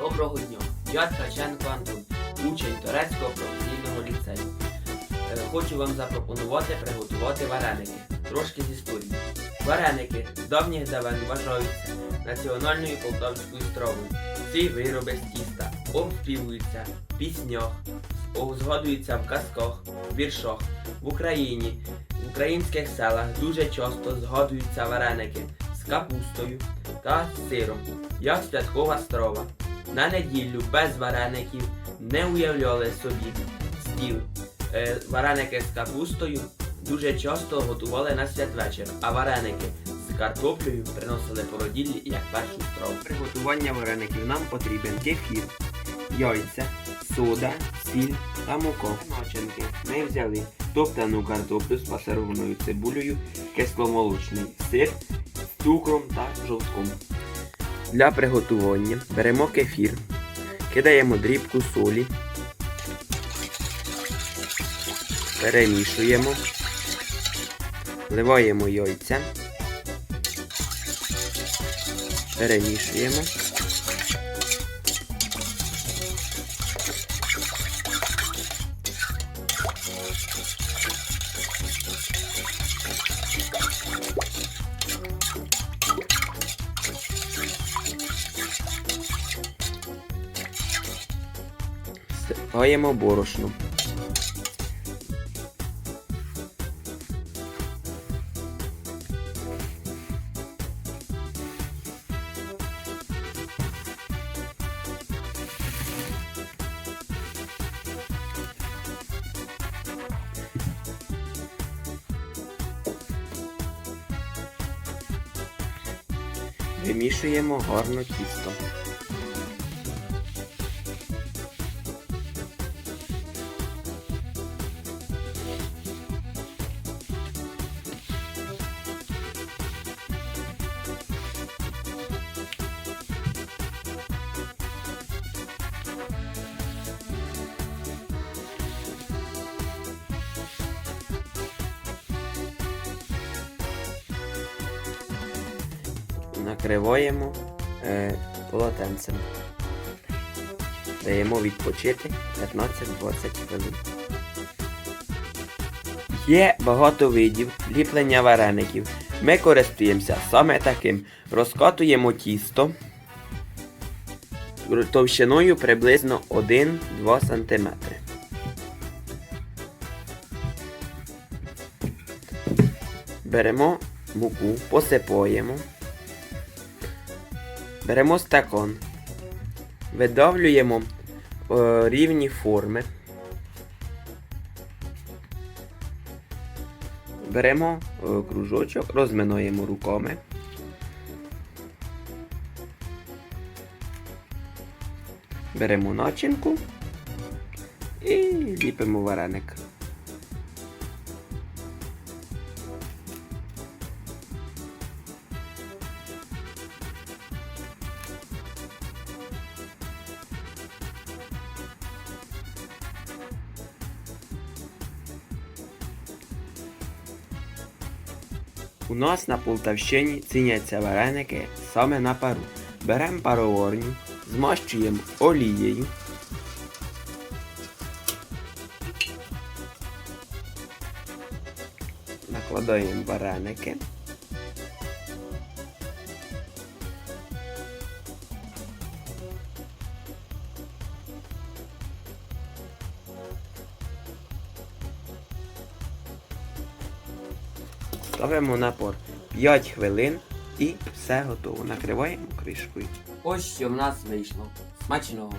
Доброго дня! Я Ткаченко Антон, учень Торецького професійного ліцею. Е, Хочу вам запропонувати приготувати вареники. Трошки з історії. Вареники з давніх давен вважаються національною полтавською стравою. Ці вироби з тіста оспівуються в піснях, згадуються в казках, віршах. В Україні, в українських селах дуже часто згадуються вареники з капустою та сиром, як святкова страва. На неділю без вареників не уявляли собі стіл. Е, вареники з капустою дуже часто готували на святвечір, а вареники з картоплею приносили породіллі як першу страву. Приготування вареників нам потрібен кефір, яйця, сода, сіль та мука. Начинки ми взяли топтану картоплю з пасерованою цибулею, кисломолочний сир з цукром та жовтком. Для приготування беремо кефір, кидаємо дрібку солі, перемішуємо, вливаємо яйця, перемішуємо. Всипаємо борошно. Вимішуємо гарно тісто. Накриваємо е, полотенцем. Даємо відпочити 15-20 хвилин. Є багато видів ліплення вареників. Ми користуємося саме таким. Розкатуємо тісто товщиною приблизно 1-2 см. Беремо муку, посипаємо. Беремо стакон, видавлюємо е, рівні форми. Беремо е, кружочок, розминаємо руками. Беремо начинку і ліпимо вареник. У нас на Полтавщині ціняться вареники саме на пару. Беремо пароворню, змащуємо олією. Накладаємо вареники. Ставимо напор 5 хвилин і все готово. Накриваємо кришкою. Ось що в нас вийшло. Смачного!